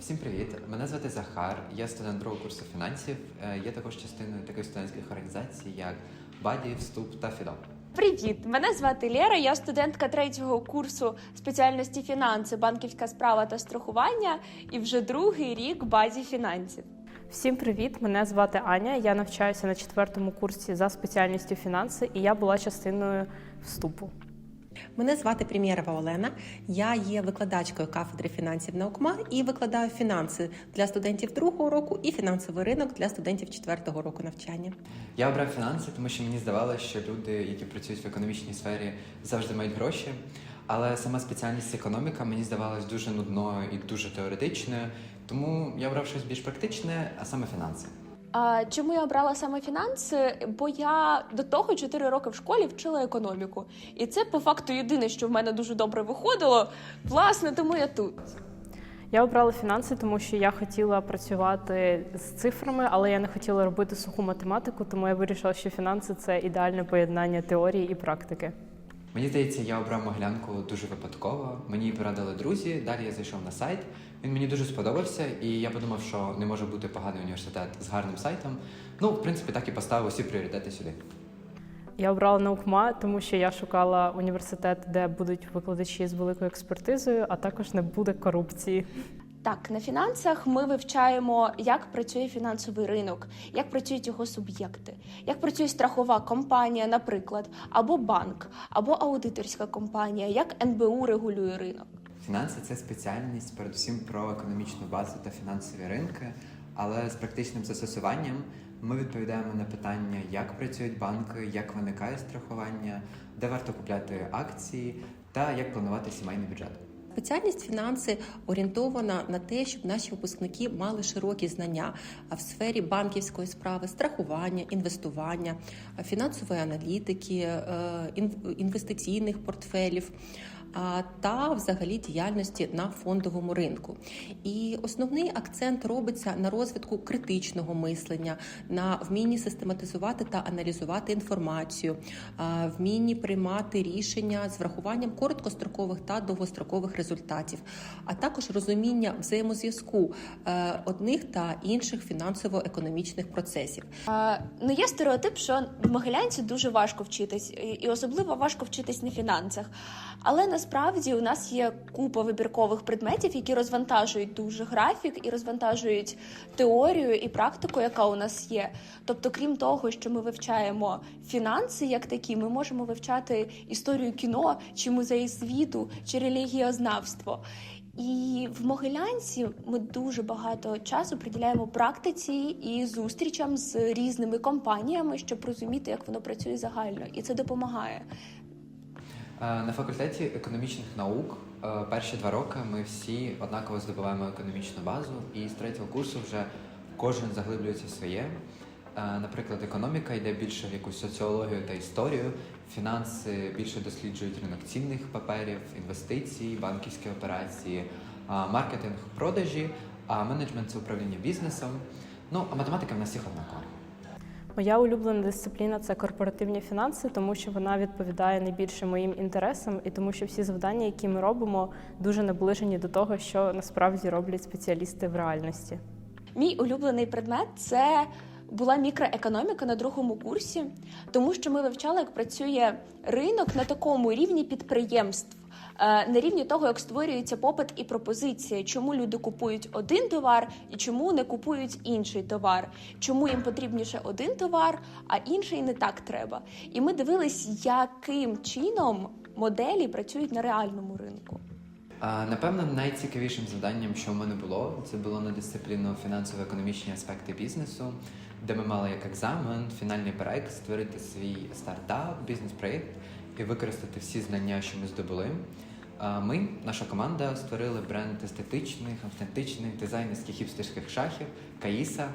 Всім привіт! Мене звати Захар. Я студент другого курсу фінансів. Е, Є також частиною таких студентських організацій, як Баді, Вступ та Фідо. Привіт! Мене звати Лєра. Я студентка третього курсу спеціальності фінанси, банківська справа та страхування, і вже другий рік базі фінансів. Всім привіт! Мене звати Аня. Я навчаюся на четвертому курсі за спеціальністю фінанси, і я була частиною вступу. Мене звати Прем'єрова Олена. Я є викладачкою кафедри фінансів наукма і викладаю фінанси для студентів другого року і фінансовий ринок для студентів четвертого року навчання. Я обрав фінанси, тому що мені здавалося, що люди, які працюють в економічній сфері, завжди мають гроші. Але сама спеціальність економіка мені здавалась дуже нудною і дуже теоретичною. Тому я обрав щось більш практичне, а саме фінанси. Чому я обрала саме фінанси? Бо я до того 4 роки в школі вчила економіку, і це по факту єдине, що в мене дуже добре виходило. Власне, тому я тут. Я обрала фінанси, тому що я хотіла працювати з цифрами, але я не хотіла робити суху математику, тому я вирішила, що фінанси це ідеальне поєднання теорії і практики. Мені здається, я обрав Моглянку дуже випадково. Мені порадили друзі. Далі я зайшов на сайт. Він мені дуже сподобався, і я подумав, що не може бути поганий університет з гарним сайтом. Ну, в принципі, так і поставив усі пріоритети сюди. Я обрала наукма, тому що я шукала університет, де будуть викладачі з великою експертизою, а також не буде корупції. Так, на фінансах ми вивчаємо, як працює фінансовий ринок, як працюють його суб'єкти, як працює страхова компанія, наприклад, або банк, або аудиторська компанія, як НБУ регулює ринок. Фінанси це спеціальність, передусім про економічну базу та фінансові ринки, але з практичним застосуванням ми відповідаємо на питання, як працюють банки, як виникає страхування, де варто купляти акції та як планувати сімейний бюджет. Спеціальність фінанси орієнтована на те, щоб наші випускники мали широкі знання в сфері банківської справи, страхування, інвестування, фінансової аналітики, е, інвестиційних портфелів. Та взагалі діяльності на фондовому ринку. І основний акцент робиться на розвитку критичного мислення, на вмінні систематизувати та аналізувати інформацію, вмінні приймати рішення з врахуванням короткострокових та довгострокових результатів, а також розуміння взаємозв'язку е, одних та інших фінансово-економічних процесів. Ну є стереотип, що в Могилянці дуже важко вчитись, і особливо важко вчитись на фінансах. Але насправді у нас є купа вибіркових предметів, які розвантажують дуже графік і розвантажують теорію і практику, яка у нас є. Тобто, крім того, що ми вивчаємо фінанси як такі, ми можемо вивчати історію кіно, чи музеї світу, чи релігіознавство. І в Могилянці ми дуже багато часу приділяємо практиці і зустрічам з різними компаніями, щоб розуміти, як воно працює загально, і це допомагає. Е, На факультеті економічних наук е, перші два роки ми всі однаково здобуваємо економічну базу, і з третього курсу вже кожен заглиблюється в своє. Е, Наприклад, економіка йде більше в якусь соціологію та історію, фінанси більше досліджують ринок цінних паперів, інвестицій, банківські операції, маркетинг, продажі, а менеджмент це управління бізнесом. Ну а математика в нас всіх однакова. Моя улюблена дисципліна це корпоративні фінанси, тому що вона відповідає найбільше моїм інтересам, і тому що всі завдання, які ми робимо, дуже наближені до того, що насправді роблять спеціалісти в реальності. Мій улюблений предмет це була мікроекономіка на другому курсі, тому що ми вивчали, як працює ринок на такому рівні підприємств. е, На рівні того, як створюється попит і пропозиція, чому люди купують один товар і чому не купують інший товар, чому їм потрібніше один товар, а інший не так треба. І ми дивились, яким чином моделі працюють на реальному ринку. Напевно, найцікавішим завданням, що в мене було, це було на дисципліну фінансово-економічні аспекти бізнесу, де ми мали як екзамен, фінальний проект, створити свій стартап, бізнес-проєкт і використати всі знання, що ми здобули. Ми, наша команда, створили бренд естетичних, автентичних, дизайнерських хіпстерських шахів Каїса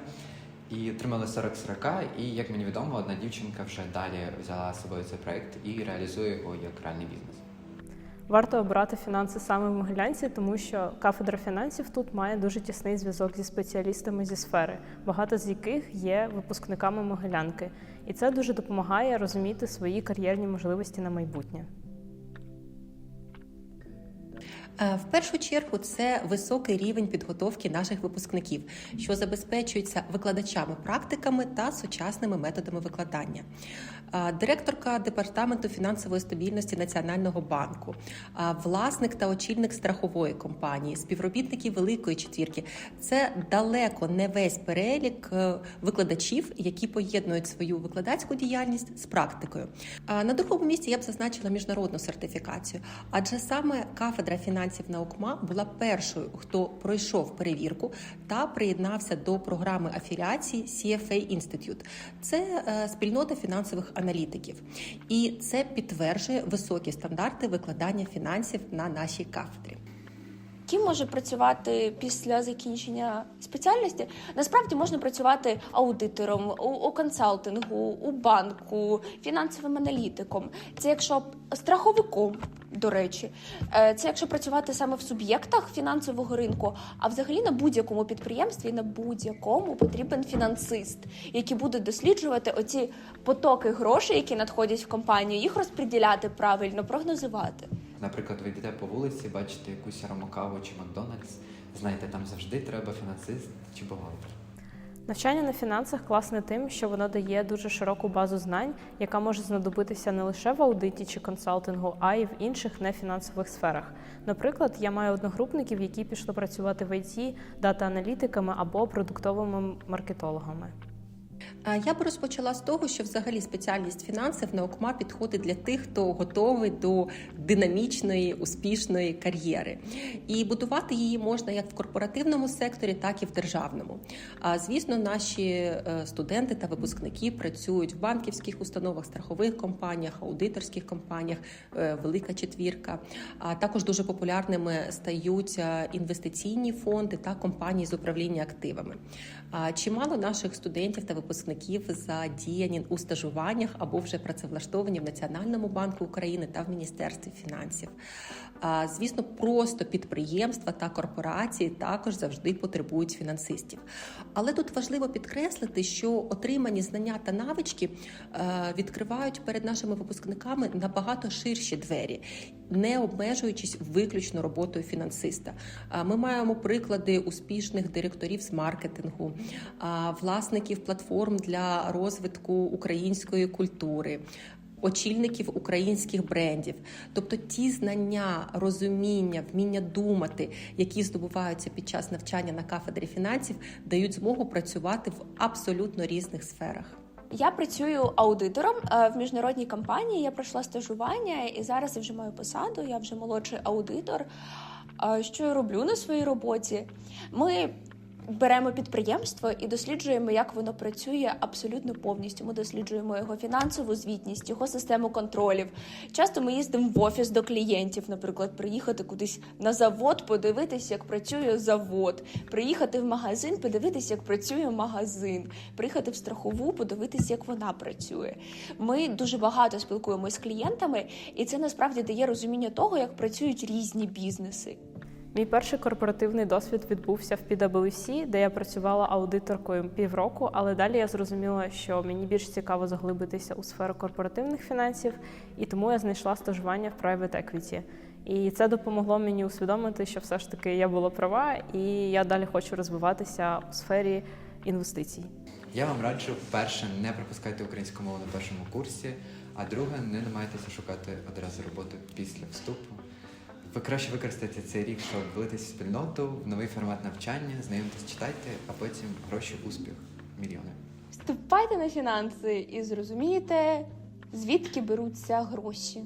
і отримали 40 40 І як мені відомо, одна дівчинка вже далі взяла з собою цей проект і реалізує його як реальний бізнес. Варто обирати фінанси саме в Могилянці, тому що кафедра фінансів тут має дуже тісний зв'язок зі спеціалістами зі сфери, багато з яких є випускниками Могилянки. І це дуже допомагає розуміти свої кар'єрні можливості на майбутнє. Е, В першу чергу це високий рівень підготовки наших випускників, що забезпечується викладачами-практиками та сучасними методами викладання. Е, Директорка департаменту фінансової стабільності Національного банку, власник та очільник страхової компанії, співробітники Великої четвірки це далеко не весь перелік е, викладачів, які поєднують свою викладацьку діяльність з практикою. На другому місці я б зазначила міжнародну сертифікацію, адже саме кафедра фінансів наукма була першою, хто пройшов перевірку та приєднався до програми афіліації CFA Institute. Це е, спільнота фінансових аналітиків, і це підтверджує високі стандарти викладання фінансів на нашій кафедрі. Ким може працювати після закінчення спеціальності? Насправді можна працювати аудитором у, у консалтингу, у банку, фінансовим аналітиком. Це якщо страховиком, до речі, Е, це якщо працювати саме в суб'єктах фінансового ринку, а взагалі на будь-якому підприємстві, на будь-якому потрібен фінансист, який буде досліджувати оці потоки грошей, які надходять в компанію, їх розподіляти правильно, прогнозувати. Наприклад, ви йдете по вулиці, бачите якусь аромакаву чи Макдональдс, знаєте, там завжди треба фінансист чи бухгалтер. Навчання на фінансах класне тим, що воно дає дуже широку базу знань, яка може знадобитися не лише в аудиті чи консалтингу, а й в інших нефінансових сферах. Наприклад, я маю одногрупників, які пішли працювати в IT, дата-аналітиками або продуктовими маркетологами. Я би розпочала з того, що взагалі спеціальність фінансів наукма підходить для тих, хто готовий до динамічної, успішної кар'єри. І будувати її можна як в корпоративному секторі, так і в державному. А звісно, наші е, студенти та випускники працюють в банківських установах, страхових компаніях, аудиторських компаніях, е, велика четвірка. А також дуже популярними стають е, інвестиційні фонди та компанії з управління активами. А Чимало наших студентів та випускників задіяні у стажуваннях або вже працевлаштовані в Національному банку України та в Міністерстві фінансів. Звісно, просто підприємства та корпорації також завжди потребують фінансистів. Але тут важливо підкреслити, що отримані знання та навички е, відкривають перед нашими випускниками набагато ширші двері, не обмежуючись виключно роботою фінансиста. Ми маємо приклади успішних директорів з маркетингу, власників платформ для розвитку української культури. Очільників українських брендів, тобто ті знання, розуміння, вміння думати, які здобуваються під час навчання на кафедрі фінансів, дають змогу працювати в абсолютно різних сферах. Я працюю аудитором е, в міжнародній компанії. Я пройшла стажування і зараз я вже маю посаду. Я вже молодший аудитор. Що я роблю на своїй роботі? Ми беремо підприємство і досліджуємо, як воно працює абсолютно повністю. Ми досліджуємо його фінансову звітність, його систему контролів. Часто ми їздимо в офіс до клієнтів, наприклад, приїхати кудись на завод, подивитися, як працює завод, приїхати в магазин, подивитися, як працює магазин, приїхати в страхову, подивитися, як вона працює. Ми дуже багато спілкуємося з клієнтами, і це насправді дає розуміння того, як працюють різні бізнеси. Мій перший корпоративний досвід відбувся в PwC, де я працювала аудиторкою півроку, але далі я зрозуміла, що мені більш цікаво заглибитися у сферу корпоративних фінансів, і тому я знайшла стажування в Private Equity. І це допомогло мені усвідомити, що все ж таки я була права, і я далі хочу розвиватися у сфері інвестицій. Я вам раджу, перше, не пропускайте українську мову на першому курсі, а друге, не намагайтеся шукати одразу роботу після вступу. Ви краще використайте цей рік, щоб влитись в спільноту, в новий формат навчання, знайомитись, читайте, а потім гроші, успіх, мільйони. Вступайте на фінанси і зрозумієте, звідки беруться гроші.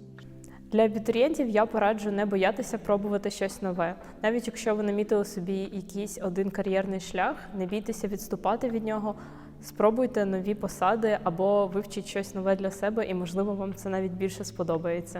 Для абітурієнтів я пораджу не боятися пробувати щось нове. Навіть якщо ви намітили собі якийсь один кар'єрний шлях, не бійтеся відступати від нього. Спробуйте нові посади або вивчіть щось нове для себе, і можливо вам це навіть більше сподобається.